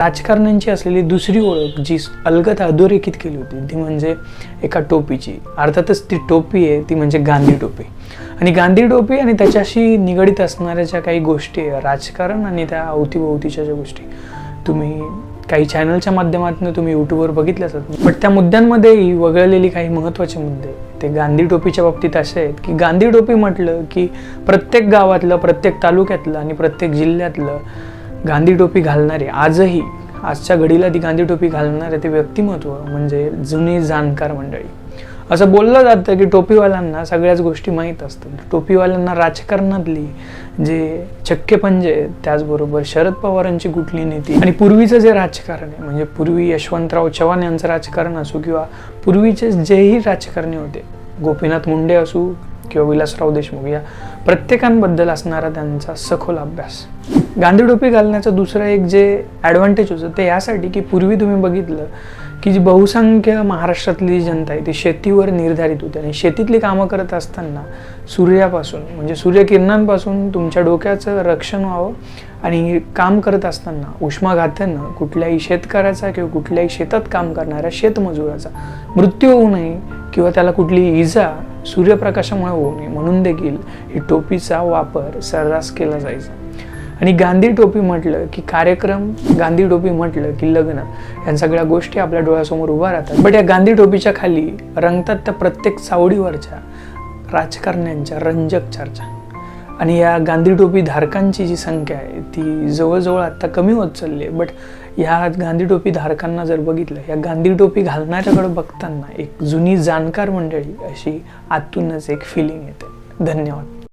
राजकारण्यांची असलेली दुसरी ओळख जी अलगत अधोरेखित केली होती ती म्हणजे एका टोपीची. अर्थातच ती टोपी आहे ती म्हणजे गांधी टोपी. आणि गांधी टोपी आणि त्याच्याशी निगडीत असणाऱ्या ज्या काही गोष्टी आहे राजकारण आणि त्या अवतीभोवतीच्या ज्या गोष्टी तुम्ही काही चॅनलच्या माध्यमातून तुम्ही यूट्यूबवर बघितले असतात. बट त्या मुद्द्यांमध्येही वगळलेली काही महत्त्वाचे मुद्दे ते गांधी टोपीच्या बाबतीत असे आहेत की गांधी टोपी म्हटलं की प्रत्येक गावातलं प्रत्येक तालुक्यातलं आणि प्रत्येक जिल्ह्यातलं गांधी टोपी घालणारे आजही आजच्या घडीला ती गांधी टोपी घालणारे ते व्यक्तिमत्व म्हणजे जुनी जाणकार मंडळी. असं बोललं जातं की टोपीवाल्यांना सगळ्याच गोष्टी माहीत असतात. टोपीवाल्यांना राजकारणातली जे चक्के पंजे आहेत त्याचबरोबर शरद पवारांची कुठली नीती आणि पूर्वीचं जे राजकारण आहे म्हणजे पूर्वी यशवंतराव चव्हाण यांचं राजकारण असो किंवा पूर्वीचे जेही राजकारणी होते गोपीनाथ मुंडे असू किंवा विलासराव देशमुख या प्रत्येकांबद्दल असणारा त्यांचा सखोल अभ्यास. गांधी टोपी घालण्याचं दुसरं एक जे ॲडव्हान्टेज होतं ते यासाठी की पूर्वी तुम्ही बघितलं की जी बहुसंख्य महाराष्ट्रातली जी जनता आहे ती शेतीवर निर्धारित होती आणि शेतीतली कामं करत असताना सूर्यापासून म्हणजे सूर्यकिरणांपासून तुमच्या डोक्याचं रक्षण व्हावं आणि काम करत असताना उष्माघातानं कुठल्याही शेतकऱ्याचा किंवा कुठल्याही शेतात काम करणाऱ्या शेतमजुराचा मृत्यू होऊ नये किंवा त्याला कुठली इजा सूर्यप्रकाशामुळे होऊ नये. म्हणून देखील ही टोपीचा वापर सर्रास केला जायचा. आणि गांधी टोपी म्हटलं की कार्यक्रम गांधी टोपी म्हटलं की लग्न या सगळ्या गोष्टी आपल्या डोळ्यासमोर उभा राहतात. बट या गांधी टोपीच्या खाली रंगतात त्या प्रत्येक चावडीवरच्या राजकारण्यांच्या रंजक चर्चा. आणि या गांधी टोपी धारकांची जी संख्या आहे ती जवळजवळ आत्ता कमी होत चालली आहे. बट ह्या गांधी टोपी धारकांना जर बघितलं या गांधी टोपी घालणाऱ्याकडे बघताना एक जुनी जाणकार मंडळी अशी आतूनच एक फिलिंग येते. धन्यवाद.